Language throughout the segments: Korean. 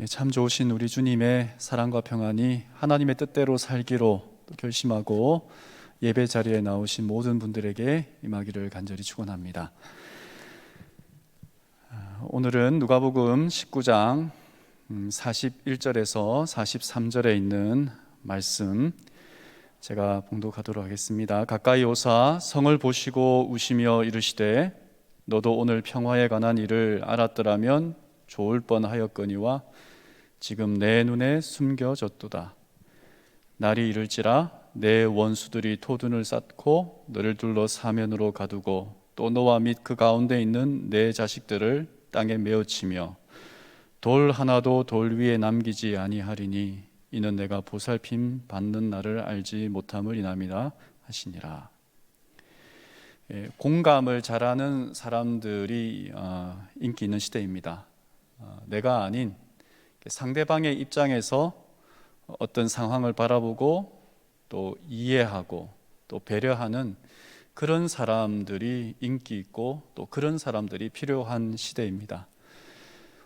예, 참 좋으신 우리 주님의 사랑과 평안이 하나님의 뜻대로 살기로 또 결심하고 예배 자리에 나오신 모든 분들에게 임하기를 간절히 축원합니다. 아, 오늘은 누가복음 19장 41절에서 43절에 있는 말씀 제가 봉독하도록 하겠습니다. 가까이 오사 성을 보시고 우시며 이르시되 너도 오늘 평화에 관한 일을 알았더라면 좋을 뻔하였거니와 지금 내 눈에 숨겨졌도다. 날이 이를지라 내 원수들이 토둔을 쌓고 너를 둘러 사면으로 가두고 또 너와 및 그 가운데 있는 내 자식들을 땅에 메어치며 돌 하나도 돌 위에 남기지 아니하리니 이는 내가 보살핌 받는 날을 알지 못함을 이남이라 하시니라. 예, 공감을 잘하는 사람들이 어, 인기 있는 시대입니다. 어, 내가 아닌 상대방의 입장에서 어떤 상황을 바라보고 또 이해하고 또 배려하는 그런 사람들이 인기 있고 또 그런 사람들이 필요한 시대입니다.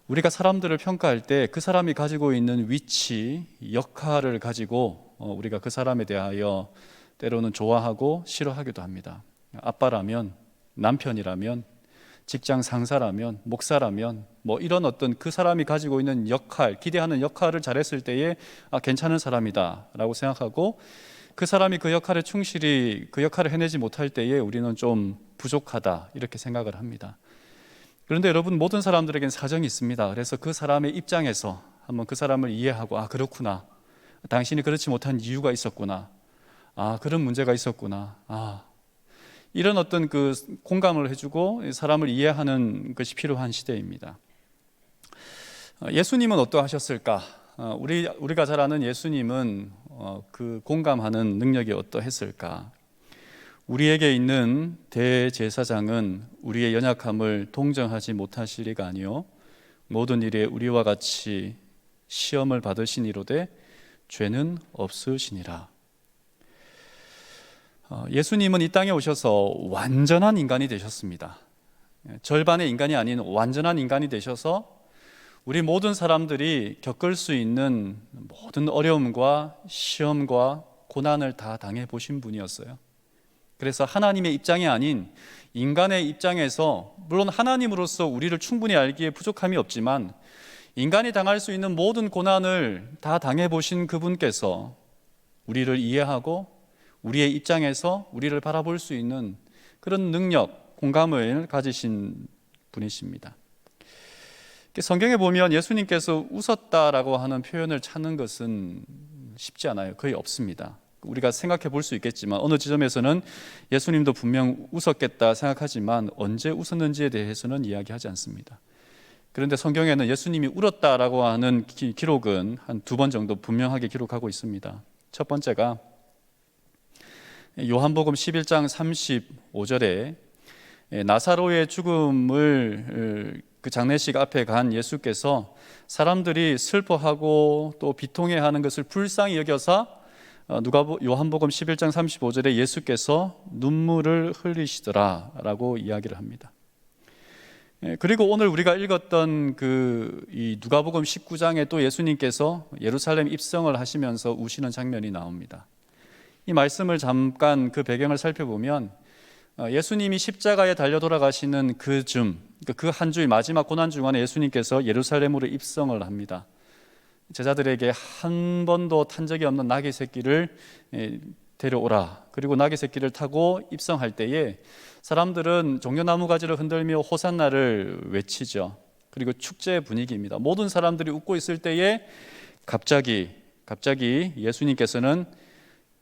우리가 사람들을 평가할 때 그 사람이 가지고 있는 위치, 역할을 가지고 어, 우리가 그 사람에 대하여 때로는 좋아하고 싫어하기도 합니다. 아빠라면, 남편이라면, 직장 상사라면, 목사라면, 뭐 이런 어떤 그 사람이 가지고 있는 역할, 기대하는 역할을 잘했을 때에 아, 괜찮은 사람이다라고 생각하고 그 사람이 그 역할에 충실히 그 역할을 해내지 못할 때에 우리는 좀 부족하다 이렇게 생각을 합니다. 그런데 여러분 모든 사람들에게는 사정이 있습니다. 그래서 그 사람의 입장에서 한번 그 사람을 이해하고 아 그렇구나. 당신이 그렇지 못한 이유가 있었구나. 아 그런 문제가 있었구나. 아 이런 어떤 그 공감을 해주고 사람을 이해하는 것이 필요한 시대입니다. 어, 예수님은 어떠하셨을까? 어, 우리 우리가 잘 아는 예수님은 어, 그 공감하는 능력이 어떠했을까? 우리에게 있는 대제사장은 우리의 연약함을 동정하지 못하실 리가 아니요 모든 일에 우리와 같이 시험을 받으시니로되 죄는 없으시니라. 어, 예수님은 이 땅에 오셔서 완전한 인간이 되셨습니다. 절반의 인간이 아닌 완전한 인간이 되셔서 우리 모든 사람들이 겪을 수 있는 모든 어려움과 시험과 고난을 다 당해 보신 분이었어요. 그래서 하나님의 입장이 아닌 인간의 입장에서 물론 하나님으로서 우리를 충분히 알기에 부족함이 없지만 인간이 당할 수 있는 모든 고난을 다 당해 보신 그분께서 우리를 이해하고 우리의 입장에서 우리를 바라볼 수 있는 그런 능력, 공감을 가지신 분이십니다. 성경에 보면 예수님께서 웃었다라고 하는 표현을 찾는 것은 쉽지 않아요. 거의 없습니다. 우리가 생각해 볼 수 있겠지만 어느 지점에서는 예수님도 분명 웃었겠다 생각하지만 언제 웃었는지에 대해서는 이야기하지 않습니다. 그런데 성경에는 예수님이 울었다라고 하는 기, 록은 한 두 번 정도 분명하게 기록하고 있습니다. 첫 번째가 요한복음 11장 35절에 나사로의 죽음을 그 장례식 앞에 간 예수께서 사람들이 슬퍼하고 또 비통해하는 것을 불쌍히 여겨서 어, 누가 요한복음 11장 35절에 예수께서 눈물을 흘리시더라라고 이야기를 합니다. 예, 그리고 오늘 우리가 읽었던 그 이 누가복음 19장에 또 예수님께서 예루살렘 입성을 하시면서 우시는 장면이 나옵니다. 이 말씀을 잠깐 그 배경을 살펴보면 어, 예수님이 십자가에 달려 돌아가시는 그 그한 그 주의 마지막 고난 중간에 예수님께서 예루살렘으로 입성을 합니다. 제자들에게 한 번도 탄 적이 없는 나귀 새끼를 데려오라. 그리고 나귀 새끼를 타고 입성할 때에 사람들은 종려나무 가지를 흔들며 호산나를 외치죠. 그리고 축제 분위기입니다. 모든 사람들이 웃고 있을 때에 갑자기 갑자기 예수님께서는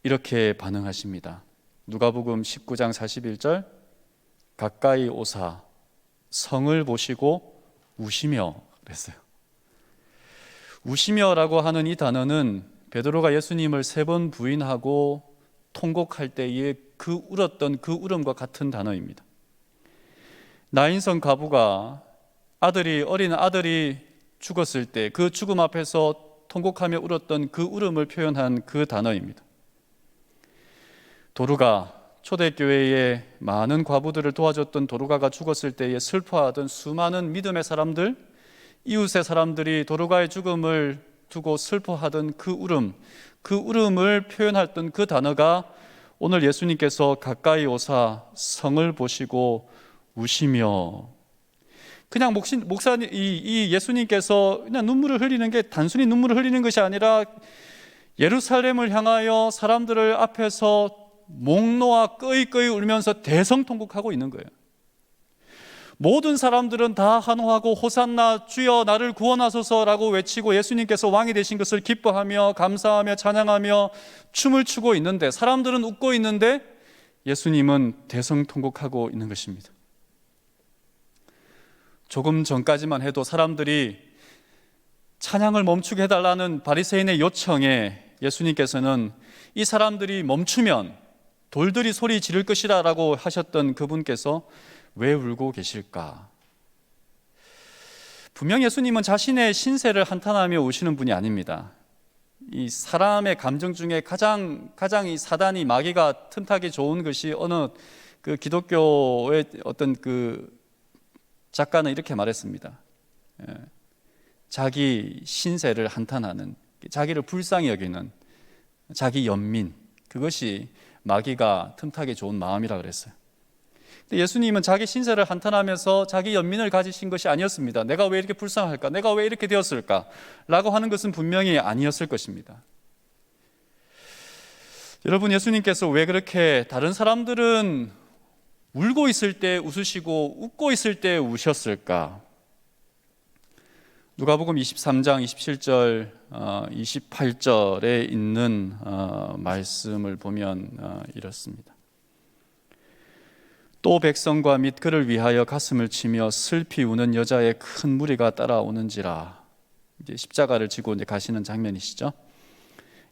이렇게 반응하십니다. 누가복음 19장 41절 가까이 오사 성을 보시고 우시며 그랬어요. 우시며라고 하는 이 단어는 베드로가 예수님을 세 번 부인하고 통곡할 때에 그 울었던 그 울음과 같은 단어입니다. 나인성 가부가 아들이 어린 아들이 죽었을 때 그 죽음 앞에서 통곡하며 울었던 그 울음을 표현한 그 단어입니다. 도루가 초대교회에 많은 과부들을 도와줬던 도루가가 죽었을 때에 슬퍼하던 수많은 믿음의 사람들, 이웃의 사람들이 도르가의 죽음을 두고 슬퍼하던 그 울음, 그 울음을 표현했던 그 단어가 오늘 예수님께서 가까이 오사 성을 보시고 우시며 그냥 목신, 목사님 이, 이 예수님께서 그냥 눈물을 흘리는 게 단순히 눈물을 흘리는 것이 아니라 예루살렘을 향하여 사람들을 앞에서 목 놓아 끄이끄이 울면서 대성통곡하고 있는 거예요. 모든 사람들은 다 한호하고 호산나 주여 나를 구원하소서라고 외치고 예수님께서 왕이 되신 것을 기뻐하며 감사하며 찬양하며 춤을 추고 있는데 사람들은 웃고 있는데 예수님은 대성통곡하고 있는 것입니다. 조금 전까지만 해도 사람들이 찬양을 멈추게 해달라는 바리새인의 요청에 예수님께서는 이 사람들이 멈추면 돌들이 소리 지를 것이라 라고 하셨던 그분께서 왜 울고 계실까? 분명 예수님은 자신의 신세를 한탄하며 우시는 분이 아닙니다. 이 사람의 감정 중에 가장 가장 이 사단이 마귀가 틈타기 좋은 것이 어느 그 기독교의 어떤 그 작가는 이렇게 말했습니다. 예. 자기 신세를 한탄하는 자기를 불쌍히 여기는 자기 연민 그것이 마귀가 틈타기 좋은 마음이라 그랬어요. 근데 예수님은 자기 신세를 한탄하면서 자기 연민을 가지신 것이 아니었습니다. 내가 왜 이렇게 불쌍할까? 내가 왜 이렇게 되었을까? 라고 하는 것은 분명히 아니었을 것입니다. 여러분, 예수님께서 왜 그렇게 다른 사람들은 울고 있을 때 웃으시고 웃고 있을 때 우셨을까? 누가복음 23장 27절 28절에 있는 어, 말씀을 보면 어, 이렇습니다. 또 백성과 및 그를 위하여 가슴을 치며 슬피 우는 여자의 큰 무리가 따라오는지라 이제 십자가를 지고 이제 가시는 장면이시죠.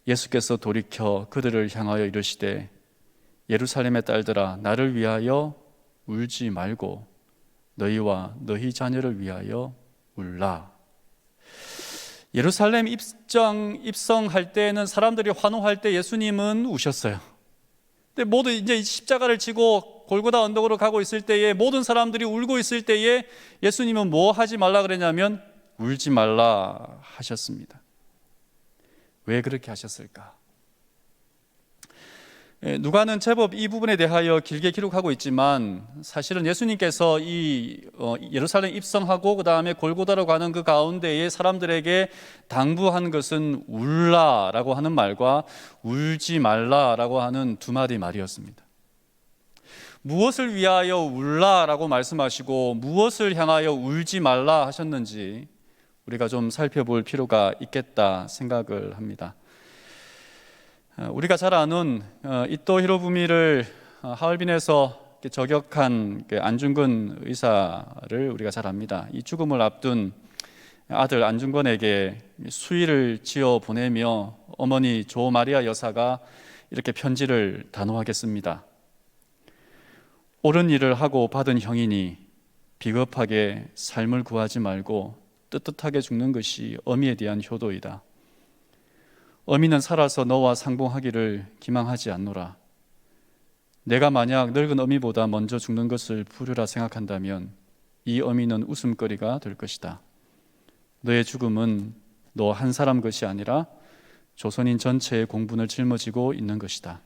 예수께서 돌이켜 그들을 향하여 이르시되 예루살렘의 딸들아 나를 위하여 울지 말고 너희와 너희 자녀를 위하여 울라. 예루살렘 입장 입성할 때는 사람들이 환호할 때 예수님은 우셨어요. 근데 모두 이제 십자가를 지고 골고다 언덕으로 가고 있을 때에 모든 사람들이 울고 있을 때에 예수님은 뭐 하지 말라 그랬냐면 울지 말라 하셨습니다. 왜 그렇게 하셨을까? 예, 누가는 제법 이 부분에 대하여 길게 기록하고 있지만 사실은 예수님께서 이 어, 예루살렘 입성하고 그 다음에 골고다로 가는 그 가운데에 사람들에게 당부한 것은 울라라고 하는 말과 울지 말라라고 하는 두 마디 말이었습니다. 무엇을 위하여 울라라고 말씀하시고 무엇을 향하여 울지 말라 하셨는지 우리가 좀 살펴볼 필요가 있겠다 생각을 합니다. 어, 우리가 잘 아는 어, 이토 히로부미를 어, 하얼빈에서 저격한 그 안중근 의사를 우리가 잘 압니다. 이 죽음을 앞둔 아들 안중근에게 수의를 지어 보내며 어머니 조 마리아 여사가 이렇게 편지를 단호하겠습니다. 옳은 일을 하고 받은 형이니 비겁하게 삶을 구하지 말고 뜨뜻하게 죽는 것이 어미에 대한 효도이다. 어미는 살아서 너와 상봉하기를 기망하지 않노라. 내가 만약 늙은 어미보다 먼저 죽는 것을 부류라 생각한다면 이 어미는 웃음거리가 될 것이다. 너의 죽음은 너 한 사람 것이 아니라 조선인 전체의 공분을 짊어지고 있는 것이다.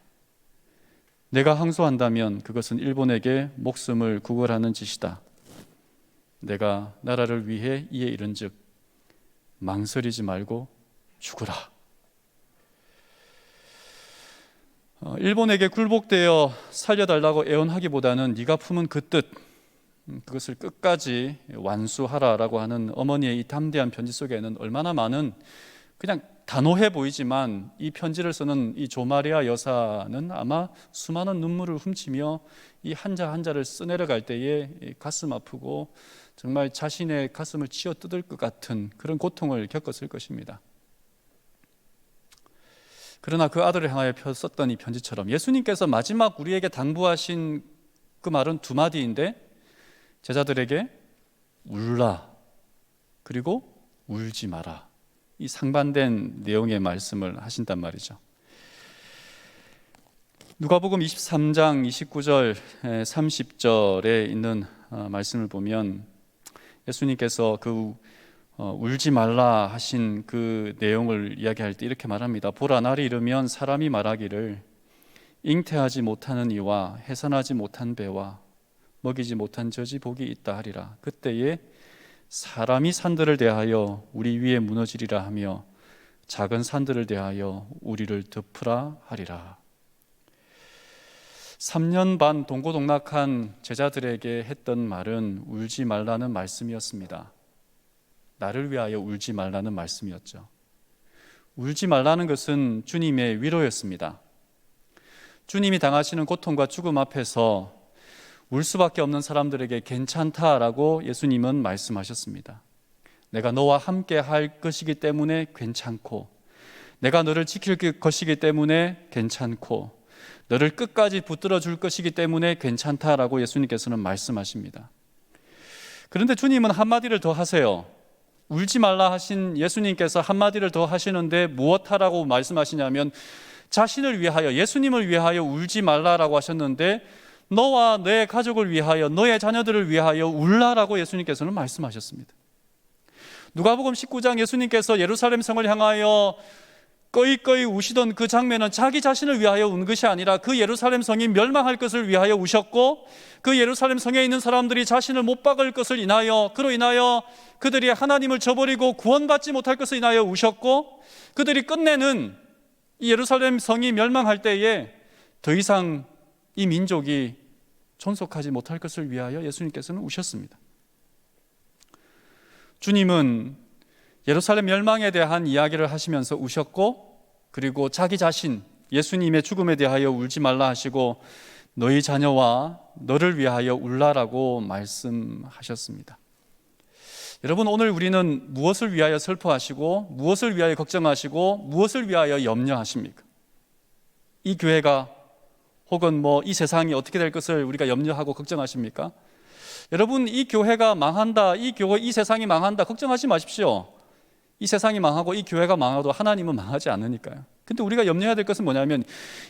내가 항소한다면 그것은 일본에게 목숨을 구걸하는 짓이다. 내가 나라를 위해 이에 이른즉 망설이지 말고 죽으라. 어, 일본에게 굴복되어 살려달라고 애원하기보다는 네가 품은 그 뜻, 음, 그것을 끝까지 완수하라라고 하는 어머니의 이 담대한 편지 속에는 얼마나 많은 그냥 단호해 보이지만 이 편지를 쓰는 이 조마리아 여사는 아마 수많은 눈물을 훔치며 이 한자 한자를 써내려갈 때에 가슴 아프고 정말 자신의 가슴을 치어 뜯을 것 같은 그런 고통을 겪었을 것입니다. 그러나 그 아들을 향하여 썼던 이 편지처럼 예수님께서 마지막 우리에게 당부하신 그 말은 두 마디인데 제자들에게 울라 그리고 울지 마라 이 상반된 내용의 말씀을 하신단 말이죠. 누가복음 23장 29절 30절에 있는 어, 말씀을 보면 예수님께서 그 어, 울지 말라 하신 그 내용을 이야기할 때 이렇게 말합니다. 보라 날이 이르면 사람이 말하기를 잉태하지 못하는 이와 해산하지 못한 배와 먹이지 못한 젖이 복이 있다 하리라. 그때에 사람이 산들을 대하여 우리 위에 무너지리라 하며 작은 산들을 대하여 우리를 덮으라 하리라. 3년 반 동고동락한 제자들에게 했던 말은 울지 말라는 말씀이었습니다. 나를 위하여 울지 말라는 말씀이었죠. 울지 말라는 것은 주님의 위로였습니다. 주님이 당하시는 고통과 죽음 앞에서 울 수밖에 없는 사람들에게 괜찮다라고 예수님은 말씀하셨습니다. 내가 너와 함께 할 것이기 때문에 괜찮고, 내가 너를 지킬 것이기 때문에 괜찮고, 너를 끝까지 붙들어 줄 것이기 때문에 괜찮다라고 예수님께서는 말씀하십니다. 그런데 주님은 한마디를 더 하세요. 울지 말라 하신 예수님께서 한마디를 더 하시는데 무엇하라고 말씀하시냐면 자신을 위하여 예수님을 위하여 울지 말라라고 하셨는데 너와 내 가족을 위하여 너의 자녀들을 위하여 울라라고 예수님께서는 말씀하셨습니다. 누가복음 19장 예수님께서 예루살렘 성을 향하여 꺼이꺼이 우시던 그 장면은 자기 자신을 위하여 운 것이 아니라 그 예루살렘 성이 멸망할 것을 위하여 우셨고 그 예루살렘 성에 있는 사람들이 자신을 못 박을 것을 인하여 그로 인하여 그들이 하나님을 저버리고 구원받지 못할 것을 인하여 우셨고 그들이 끝내는 이 예루살렘 성이 멸망할 때에 더 이상 이 민족이 존속하지 못할 것을 위하여 예수님께서는 우셨습니다. 주님은 예루살렘 멸망에 대한 이야기를 하시면서 우셨고 그리고 자기 자신 예수님의 죽음에 대하여 울지 말라 하시고 너희 자녀와 너를 위하여 울라라고 말씀하셨습니다. 여러분 오늘 우리는 무엇을 위하여 슬퍼하시고 무엇을 위하여 걱정하시고 무엇을 위하여 염려하십니까? 이 교회가 혹은 뭐 이 세상이 어떻게 될 것을 우리가 염려하고 걱정하십니까? 여러분 이 교회가 망한다, 이 교회 이 세상이 망한다 걱정하지 마십시오. 이 세상이 망하고 이 교회가 망하도 하나님은 망하지 않으니까요. 근데 우리가 염려해야 될 것은 뭐냐면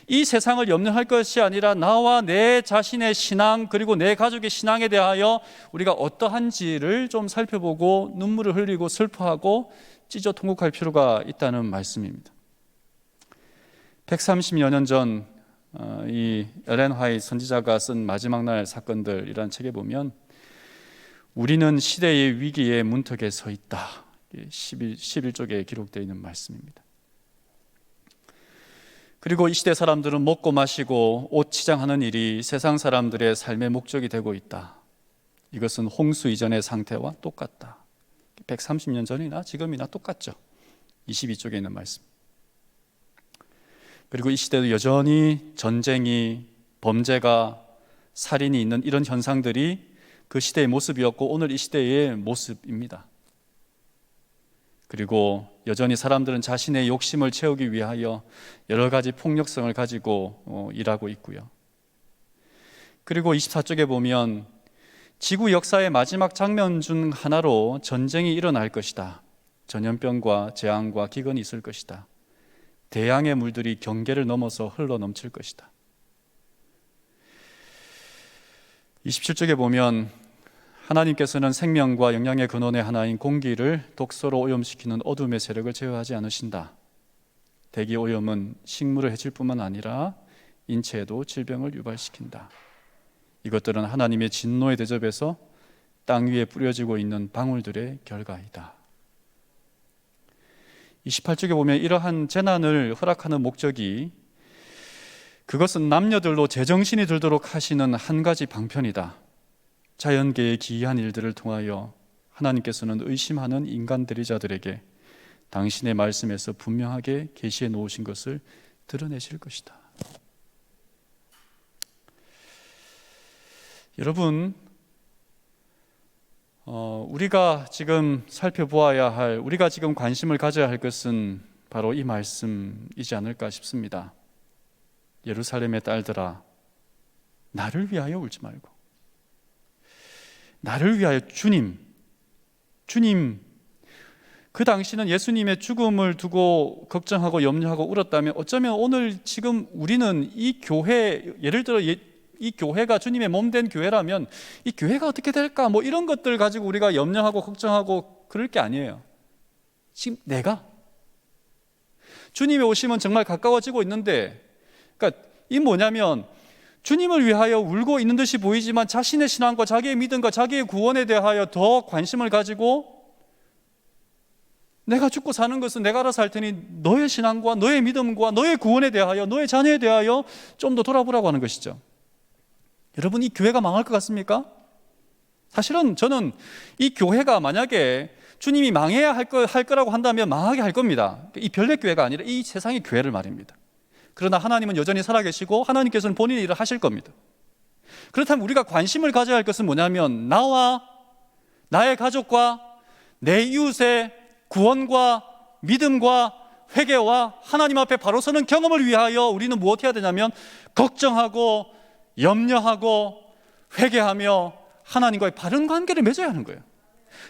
이 세상을 염려할 것이 아니라 나와 내 자신의 신앙 그리고 내 가족의 신앙에 대하여 우리가 어떠한지를 좀 살펴보고 눈물을 흘리고 슬퍼하고 찢어 통곡할 필요가 있다는 말씀입니다. 130여 년 전이 엘렌 화이 선지자가 쓴 마지막 날 사건들이라는 책에 보면 우리는 시대의 위기의 문턱에 서 있다. 11, 11쪽에 기록되어 있는 말씀입니다. 그리고 이 시대 사람들은 먹고 마시고 옷 치장하는 일이 세상 사람들의 삶의 목적이 되고 있다. 이것은 홍수 이전의 상태와 똑같다. 130년 전이나 지금이나 똑같죠. 22쪽에 있는 말씀. 그리고 이 시대도 여전히 전쟁이 범죄가 살인이 있는 이런 현상들이 그 시대의 모습이었고 오늘 이 시대의 모습입니다. 그리고 여전히 사람들은 자신의 욕심을 채우기 위하여 여러 가지 폭력성을 가지고 어, 일하고 있고요. 그리고 24쪽에 보면 지구 역사의 마지막 장면 중 하나로 전쟁이 일어날 것이다. 전염병과 재앙과 기근이 있을 것이다. 대양의 물들이 경계를 넘어서 흘러 넘칠 것이다. 27쪽에 보면 하나님께서는 생명과 영양의 근원의 하나인 공기를 독소로 오염시키는 어둠의 세력을 제어하지 않으신다. 대기 오염은 식물을 해칠 뿐만 아니라 인체에도 질병을 유발시킨다. 이것들은 하나님의 진노의 대접에서 땅 위에 뿌려지고 있는 방울들의 결과이다. 28쪽에 보면 이러한 재난을 허락하는 목적이 그것은 남녀들로 제정신이 들도록 하시는 한 가지 방편이다. 자연계의 기이한 일들을 통하여 하나님께서는 의심하는 인간 대리자들에게 당신의 말씀에서 분명하게 계시해 놓으신 것을 드러내실 것이다. 여러분, 어, 우리가 지금 살펴보아야 할, 우리가 지금 관심을 가져야 할 것은 바로 이 말씀이지 않을까 싶습니다. 예루살렘의 딸들아, 나를 위하여 울지 말고, 나를 위하여 주님, 주님, 그 당시는 예수님의 죽음을 두고 걱정하고 염려하고 울었다면 어쩌면 오늘 지금 우리는 이 교회, 예를 들어 이 교회가 주님의 몸 된 교회라면 이 교회가 어떻게 될까? 뭐 이런 것들 가지고 우리가 염려하고 걱정하고 그럴 게 아니에요. 지금 내가 주님의 오심은 정말 가까워지고 있는데, 그러니까 이 뭐냐면 주님을 위하여 울고 있는 듯이 보이지만 자신의 신앙과 자기의 믿음과 자기의 구원에 대하여 더 관심을 가지고 내가 죽고 사는 것은 내가 알아서 할 테니 너의 신앙과 너의 믿음과 너의 구원에 대하여 너의 자녀에 대하여 좀 더 돌아보라고 하는 것이죠. 여러분 이 교회가 망할 것 같습니까? 사실은 저는 이 교회가 만약에 주님이 망해야 할, 거, 할 거라고 한다면 망하게 할 겁니다. 이 별내 교회가 아니라 이 세상의 교회를 말입니다. 그러나 하나님은 여전히 살아계시고 하나님께서는 본인의 일을 하실 겁니다. 그렇다면 우리가 관심을 가져야 할 것은 뭐냐면 나와 나의 가족과 내 이웃의 구원과 믿음과 회개와 하나님 앞에 바로 서는 경험을 위하여 우리는 무엇 해야 되냐면 걱정하고 염려하고 회개하며 하나님과의 바른 관계를 맺어야 하는 거예요.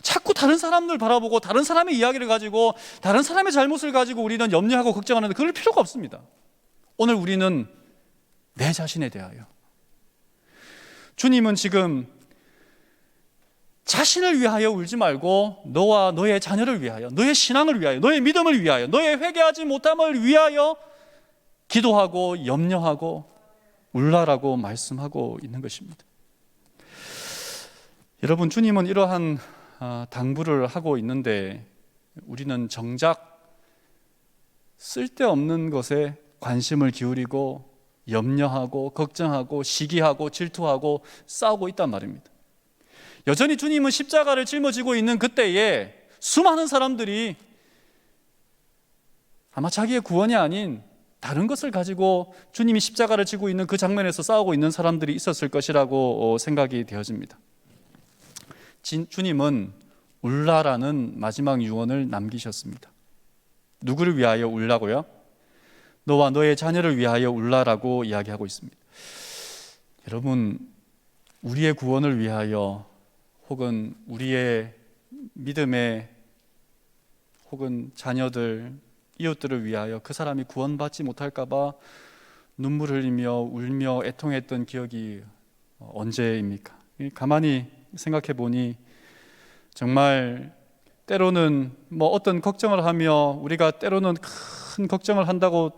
자꾸 다른 사람들 바라보고 다른 사람의 이야기를 가지고 다른 사람의 잘못을 가지고 우리는 염려하고 걱정하는데 그럴 필요가 없습니다. 오늘 우리는 내 자신에 대하여 주님은 지금 자신을 위하여 울지 말고 너와 너의 자녀를 위하여 너의 신앙을 위하여 너의 믿음을 위하여 너의 회개하지 못함을 위하여 기도하고 염려하고 울라라고 말씀하고 있는 것입니다. 여러분 주님은 이러한 아, 당부를 하고 있는데 우리는 정작 쓸데없는 것에 관심을 기울이고 염려하고 걱정하고 시기하고 질투하고 싸우고 있단 말입니다. 여전히 주님은 십자가를 짊어지고 있는 그때에 수많은 사람들이 아마 자기의 구원이 아닌 다른 것을 가지고 주님이 십자가를 지고 있는 그 장면에서 싸우고 있는 사람들이 있었을 것이라고 어, 생각이 되어집니다. 진, 주님은 울라라는 마지막 유언을 남기셨습니다. 누구를 위하여 울라고요? 너와 너의 자녀를 위하여 울라라고 이야기하고 있습니다. 여러분, 우리의 구원을 위하여 혹은 우리의 믿음의 혹은 자녀들, 이웃들을 위하여 그 사람이 구원받지 못할까봐 눈물 흘리며 울며 애통했던 기억이 언제입니까? 가만히 생각해 보니 정말 때로는 뭐 어떤 걱정을 하며 우리가 때로는 큰 걱정을 한다고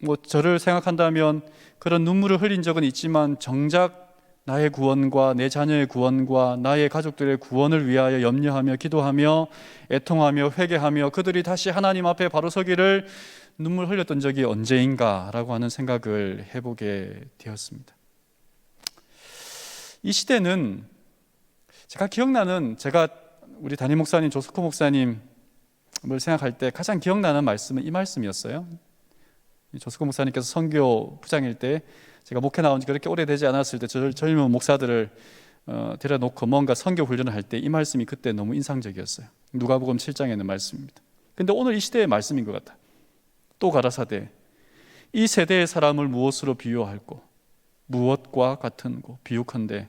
뭐 저를 생각한다면 그런 눈물을 흘린 적은 있지만 정작 나의 구원과 내 자녀의 구원과 나의 가족들의 구원을 위하여 염려하며 기도하며 애통하며 회개하며 그들이 다시 하나님 앞에 바로 서기를 눈물 흘렸던 적이 언제인가라고 하는 생각을 해보게 되었습니다. 이 시대는 제가 기억나는 제가 우리 담임 목사님 조스코 목사님을 생각할 때 가장 기억나는 말씀은 이 말씀이었어요. 조스코 목사님께서 선교 부장일 때 제가 목회 나온 지 그렇게 오래되지 않았을 때 젊은 목사들을 어, 데려놓고 뭔가 선교 훈련을 할 때 이 말씀이 그때 너무 인상적이었어요. 누가복음 7장에 있는 말씀입니다. 근데 오늘 이 시대의 말씀인 것 같아. 또 가라사대 이 세대의 사람을 무엇으로 비유할고 무엇과 같은고 비유컨대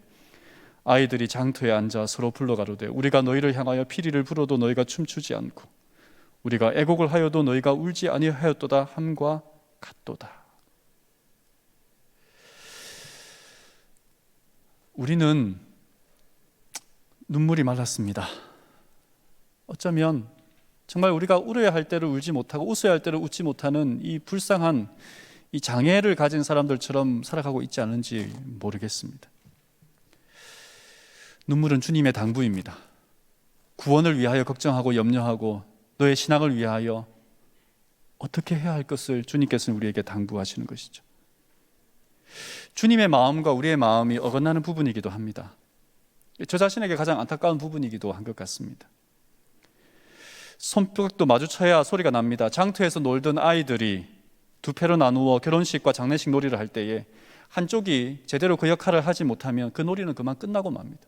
아이들이 장터에 앉아 서로 불러가로되 우리가 너희를 향하여 피리를 불어도 너희가 춤추지 않고 우리가 애곡을 하여도 너희가 울지 아니하였도다 함과 같도다. 우리는 눈물이 말랐습니다. 어쩌면 정말 우리가 울어야 할 때를 울지 못하고 웃어야 할 때를 웃지 못하는 이 불쌍한 이 장애를 가진 사람들처럼 살아가고 있지 않은지 모르겠습니다. 눈물은 주님의 당부입니다. 구원을 위하여 걱정하고 염려하고 너의 신앙을 위하여 어떻게 해야 할 것을 주님께서는 우리에게 당부하시는 것이죠. 주님의 마음과 우리의 마음이 어긋나는 부분이기도 합니다. 저 자신에게 가장 안타까운 부분이기도 한 것 같습니다. 손뼉도 마주쳐야 소리가 납니다. 장터에서 놀던 아이들이 두 패로 나누어 결혼식과 장례식 놀이를 할 때에 한쪽이 제대로 그 역할을 하지 못하면 그 놀이는 그만 끝나고 맙니다.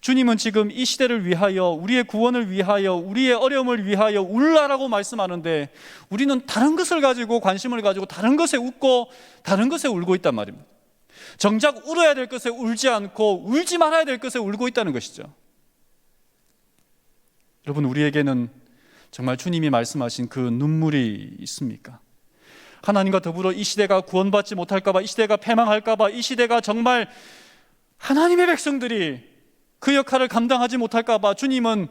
주님은 지금 이 시대를 위하여 우리의 구원을 위하여 우리의 어려움을 위하여 울라라고 말씀하는데 우리는 다른 것을 가지고 관심을 가지고 다른 것에 웃고 다른 것에 울고 있단 말입니다. 정작 울어야 될 것에 울지 않고 울지 말아야 될 것에 울고 있다는 것이죠. 여러분 우리에게는 정말 주님이 말씀하신 그 눈물이 있습니까? 하나님과 더불어 이 시대가 구원받지 못할까봐, 이 시대가 패망할까봐, 이 시대가 정말 하나님의 백성들이 그 역할을 감당하지 못할까봐 주님은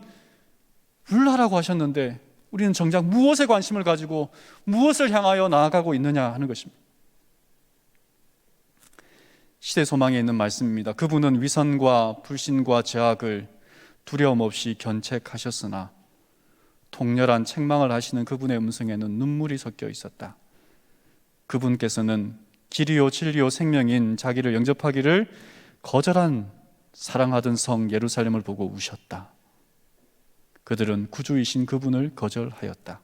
울라라고 하셨는데 우리는 정작 무엇에 관심을 가지고 무엇을 향하여 나아가고 있느냐 하는 것입니다. 시대 소망에 있는 말씀입니다. 그분은 위선과 불신과 제약을 두려움 없이 견책하셨으나 통렬한 책망을 하시는 그분의 음성에는 눈물이 섞여 있었다. 그분께서는 길이요 진리요 생명인 자기를 영접하기를 거절한 사랑하던 성 예루살렘을 보고 우셨다. 그들은 구주이신 그분을 거절하였다.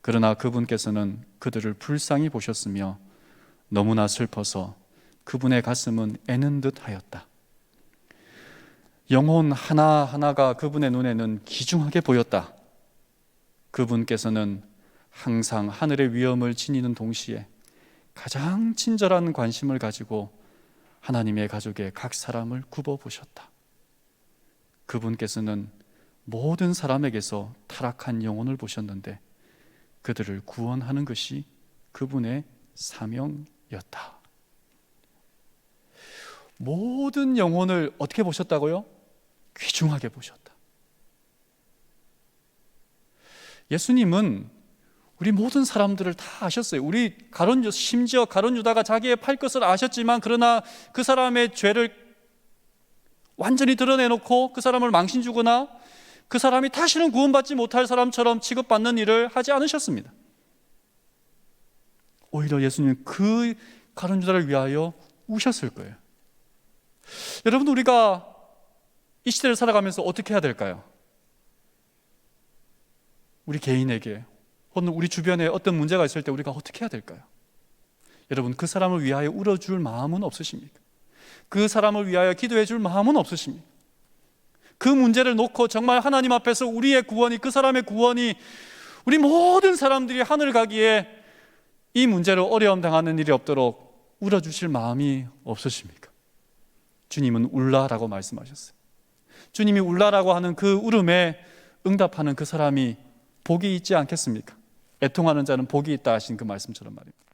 그러나 그분께서는 그들을 불쌍히 보셨으며 너무나 슬퍼서 그분의 가슴은 애는 듯 하였다. 영혼 하나하나가 그분의 눈에는 기중하게 보였다. 그분께서는 항상 하늘의 위엄을 지니는 동시에 가장 친절한 관심을 가지고 하나님의 가족의 각 사람을 굽어 보셨다. 그분께서는 모든 사람에게서 타락한 영혼을 보셨는데 그들을 구원하는 것이 그분의 사명이었다. 모든 영혼을 어떻게 보셨다고요? 귀중하게 보셨다. 예수님은 우리 모든 사람들을 다 아셨어요. 우리 가론 유 심지어 가론 유다가 자기의 팔 것을 아셨지만 그러나 그 사람의 죄를 완전히 드러내놓고 그 사람을 망신 주거나 그 사람이 다시는 구원받지 못할 사람처럼 취급받는 일을 하지 않으셨습니다. 오히려 예수님 그 가론 유다를 위하여 우셨을 거예요. 여러분 우리가 이 시대를 살아가면서 어떻게 해야 될까요? 우리 개인에게 혹은 우리 주변에 어떤 문제가 있을 때 우리가 어떻게 해야 될까요? 여러분 그 사람을 위하여 울어줄 마음은 없으십니까? 그 사람을 위하여 기도해 줄 마음은 없으십니까? 그 문제를 놓고 정말 하나님 앞에서 우리의 구원이 그 사람의 구원이 우리 모든 사람들이 하늘 가기에 이 문제로 어려움 당하는 일이 없도록 울어주실 마음이 없으십니까? 주님은 울라라고 말씀하셨어요. 주님이 울라라고 하는 그 울음에 응답하는 그 사람이 복이 있지 않겠습니까? 애통하는 자는 복이 있다 하신 그 말씀처럼 말입니다.